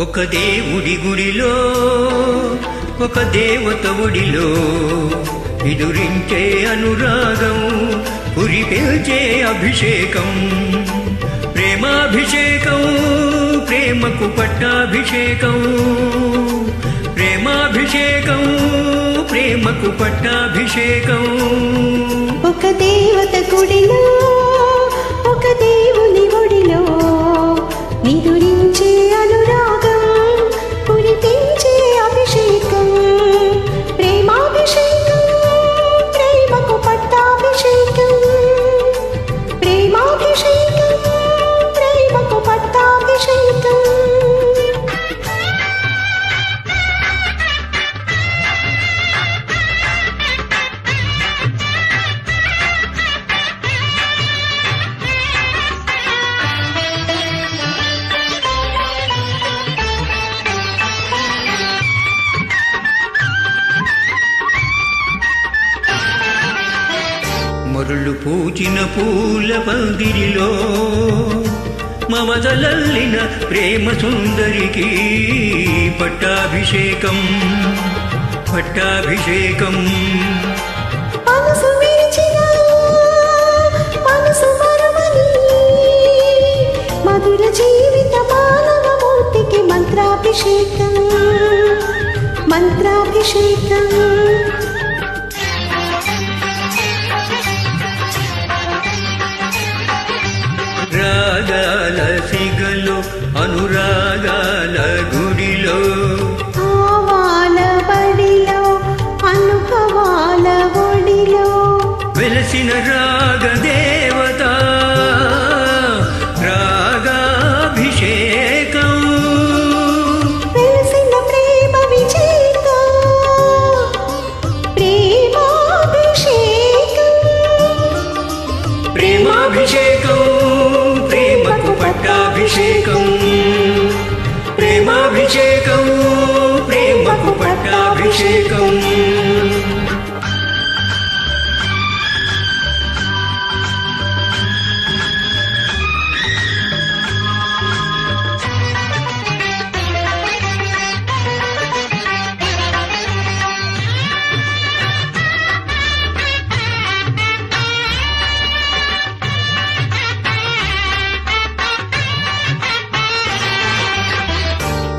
ఒక దేవుడి గుడిలో ఒక దేవత ఒడిలో ఎదురించే అనురాగం కురిపెల్చే అభిషేకం. ప్రేమాభిషేకం ప్రేమకు పట్టాభిషేకం. ప్రేమాభిషేకం ప్రేమకు పట్టాభిషేకం. ఒక దేవత గుడిలో కళ్ళు పూచిన పూల పందిరిలో మమతలల్లిన ప్రేమ సుందరికి పట్టాభిషేకం పట్టాభిషేకం. మధుర జీవిత మానవ మంత్రాభిషేకం మంత్రాభిషేకం. అనురాగాల గుడిలో ఆవాల బడిలో అనుభవాల ఒడిలో. వెలసిన రాగ పట్టాభిషేకం ప్రేమాభిషేకం ప్రేమకు పట్టాభిషేకం.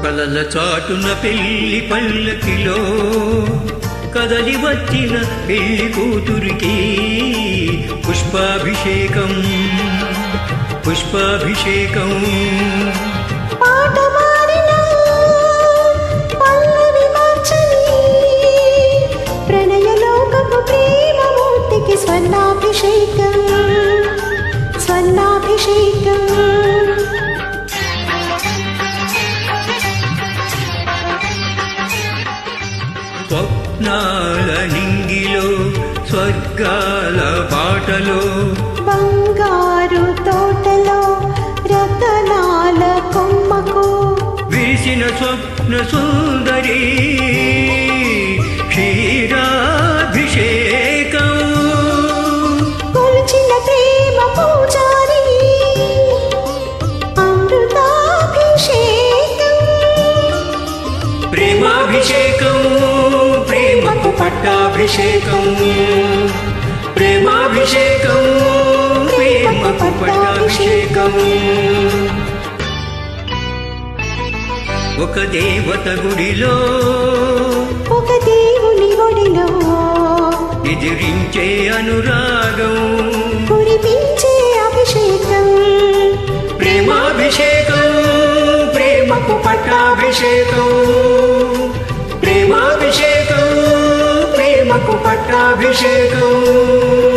కలల చాటున పెళ్ళి పల్లకిలో కదలి వచ్చిన పెళ్ళి కూతురికి పుష్పాభిషేకం పుష్పాభిషేకం. ప్రణయలోకపు ప్రేమమూర్తికి స్వర్ణాభిషేకం స్వర్ణాభిషేకం. స్వప్నాల నింగిలో స్వర్గాల బాటలో. బంగారు తోటలో రతనాల కొమ్మకు. విరిసిన స్వప్న సుందరి పట్టాభిషేకం ప్రేమాభిషేకం ప్రేమకు పట్టాభిషేకం ఒక దేవత గుడిలో ఒక దేవుని ఒడిలో ఎదిరించే అనురాగం. కురిపించే అభిషేకం. ప్రేమాభిషేకం ప్రేమకు పట్టాభిషేకం. ప్రేమాభిషేకం ప్రేమకు పట్టాభిషేకం